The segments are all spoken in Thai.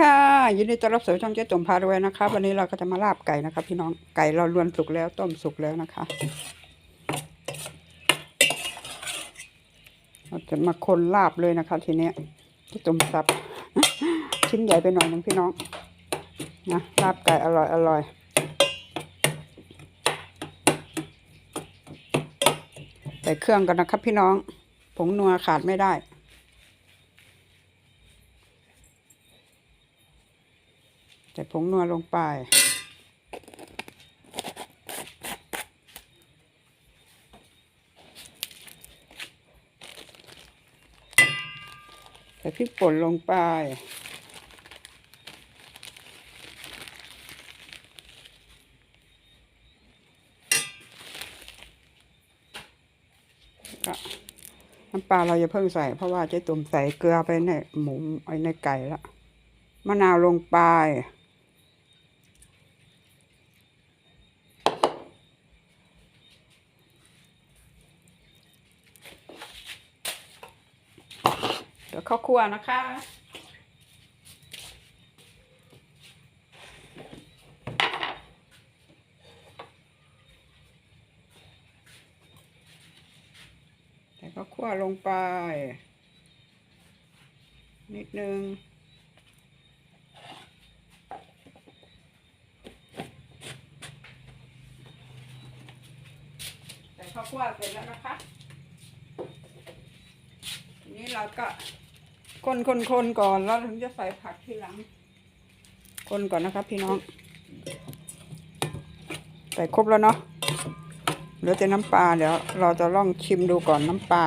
ค่ะ ยินดีต้อนรับสู่ช่องเจ๊ตุ่มพารวยนะคะ วันนี้เราก็จะมาลาบไก่นะคะ พี่น้องไก่เราลวนสุกแล้วต้มสุกแล้วนะคะเราจะมาคนลาบเลยนะคะ ทีเนี้ยเจ๊ตุ่มสับชิ้นใหญ่ไปหน่อยหนึงพี่น้องนะลาบไก่อร่อยอร่อยใส่เครื่องกันนะครับพี่น้องผงนัวขาดไม่ได้ ใส่ผงนัวลงไป ใส่พริกป่นลงไป ก็น้ำปลาเราจะเพิ่งใส่เพราะว่าเจ๊ตุ่มใส่เกลือไปในหมูไในไก่แล้วมะนาวลงไป ข้าวครัวนะคะ ใส่ข้าวคั่วลงไป นิดนึงใส่ข้าวคั่วเสร็จแล้วนะคะ ทีนี้เราก็ คนคนคนก่อนแล้วถึงจะใส่ผักทีหลัง คนก่อนนะครับ พี่น้อง ใส่ครบแล้วเนาะเหลือแต่น้ำปลาเดี๋ยวเราจะลองชิมดูก่อนน้ำปลา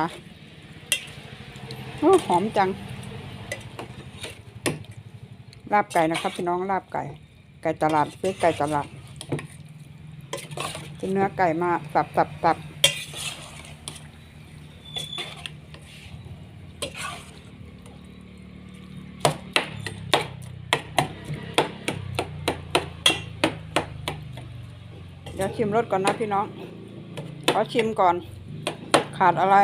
อหอมจัง ลาบไก่นะครับ พี่น้องลาบไก่ ไก่ตลาดซื้อไก่ตลาดเป็นเนื้อไก่มาสับสับสับ ดี๋ยวชิมรสก่อนนะพี่น้อง ขอชิมก่อน ขาดอะไร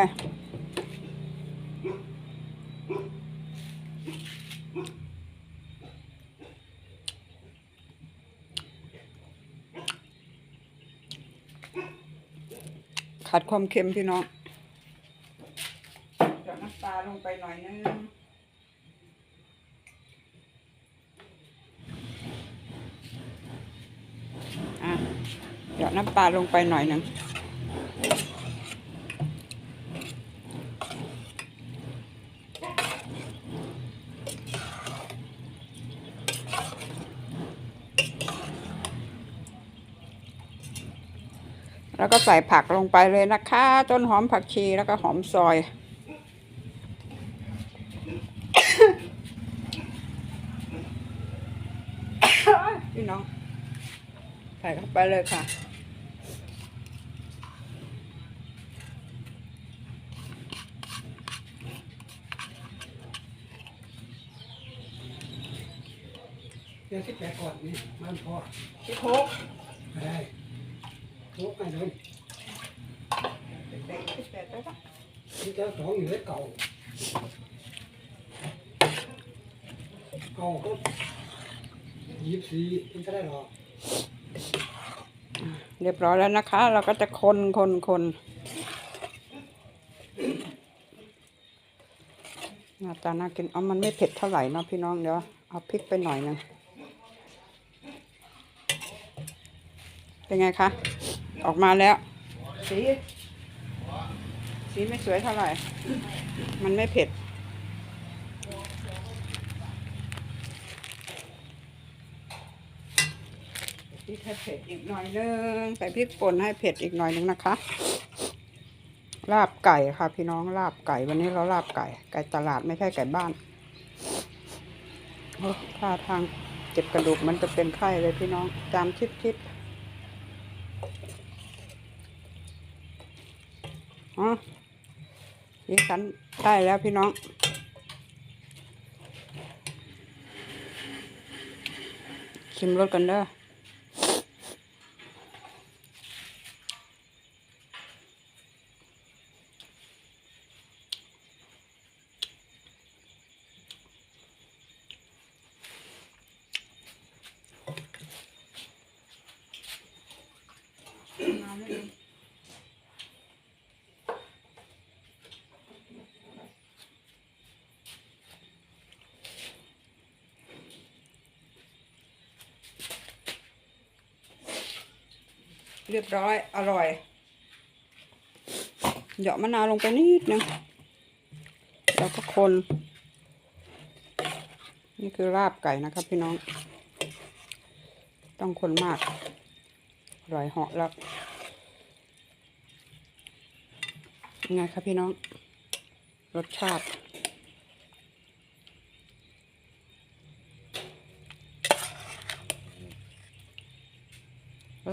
ขาดความเค็มพี่น้องเดี๋ยวน้ำปลาลงไปหน่อยนึงอะเดี๋ยว น้ำปลาลงไปหน่อยหนึ่งแล้วก็ใส่ผักลงไปเลยนะคะ ต้นหอมผักชีแล้วก็หอมซอย พี่น้อง ใส่เข้าไปเลยค่ะ เดี๋ยวที่แปดก่อนนี่มันพอพี่โคกได้ทุกไปเลยเด็กๆแต่ได้ปะที่เจ้าสองอยู่ได้เก่าเก่าก็ยี่สิบสี่มันก็ได้หรอเรียบร้อยแล้วนะคะ เราก็จะคนคนคนหน้าตาน่ากินเอามันไม่เผ็ดเท่าไหร่นะพี่น้องเดี๋ยวเอาพริกไปหน่อยหนึง เป็นไงคะ ออกมาแล้ว สี สีไม่สวยเท่าไหร่ มันไม่เผ็ด พริกให้เผ็ดอีกหน่อยนึงใส่พริกป่นให้เผ็ดอีกหน่อยนึงนะคะ ลาบไก่ค่ะ พี่น้องลาบไก่วันนี้เราลาบไก่ ไก่ตลาดไม่ใช่ไก่บ้านท่าทางเจ็บกระดูกมันจะเป็นไข้เลยพี่น้อง จามชิดชิด อ๋อสีสันได้แล้วพี่น้อง ชิมรสกันเด้อ เรียบร้อย อร่อยเหยาะมะนาวลงไปนิดนึงแล้วก็คน นี่คือลาบไก่นะครับพี่น้อง ต้องคนมากอร่อยเหาะแล้วยังไงครับพี่น้อง รสชาติ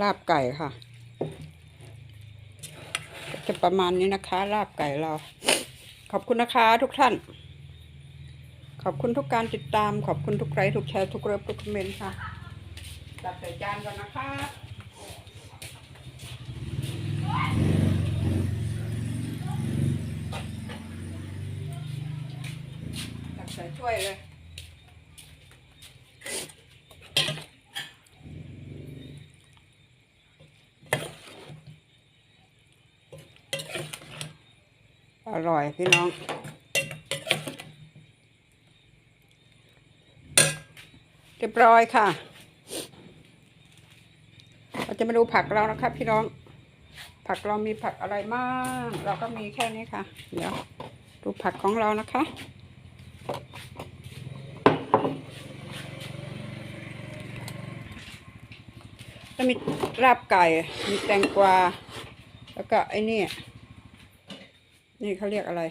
ลาบไก่ค่ะ จะประมาณนี้นะคะ ลาบไก่เรา ขอบคุณนะคะทุกท่าน ขอบคุณทุกการติดตาม ขอบคุณทุกไลค์ทุกแชร์ทุกเริบทุกคอมเมนต์ค่ะตัดใส่จานก่อนนะคะตักใส่ถ้วยเลย อร่อยพี่น้อง เรียบร้อยค่ะ เราจะมาดูผักเรานะครับพี่น้อง ผักเรามีผักอะไรบ้างเราก็มีแค่นี้ค่ะ เดี๋ยวดูผักของเรานะคะก็มีลาบไก่ มีแตงกวา แล้วก็ไอ้นี่ นี่เขาเรียกอะไร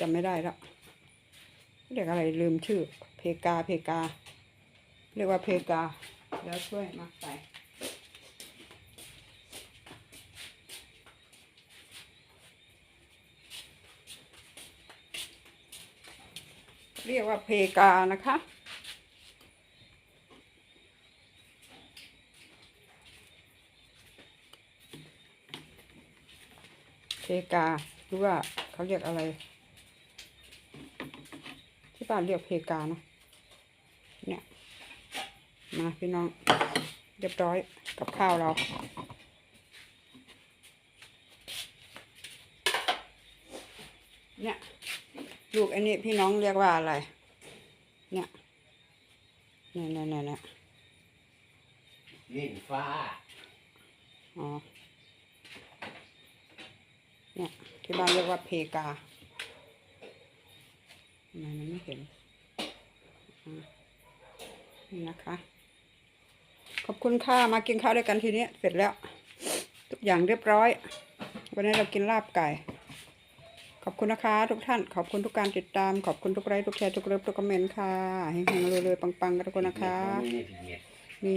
จำไม่ได้แล้วเรียกอะไรลืมชื่อ เพกาเพกา เรียกว่าเพกา แล้วช่วยมาใส่เรียกว่าเพกานะคะ กาหรือว่าเขาเรียกอะไร ที่บ้านเรียกเพกาเนอะเนี่ยมาพี่น้องเรียบร้อยกับข้าวเราเนี่ยลูกไอ้นี่พี่น้องเรียกว่าอะไร เนี่ยเนี่ยเนี่ยเนี่ยเนี่ยลิ้นฟ้า อ๋อ เนี่ยที่บ้านเรียกว่าเพกาทำไมมันไม่เห็นอ่านี่นะคะ ขอบคุณค่ะมากินข้าวด้วยกันทีนี้เสร็จแล้ว ทุกอย่างเรียบร้อย วันนี้เรากินลาบไก่ ขอบคุณนะคะ ทุกท่าน ขอบคุณทุกการติดตาม ขอบคุณทุกไลค์ทุกแชร์ทุกเลิฟทุกคอมเมนต์ค่ะให้เฮงๆรวยๆปังๆกันทุกคนนะคะมีนี่ผิดเม็ดมี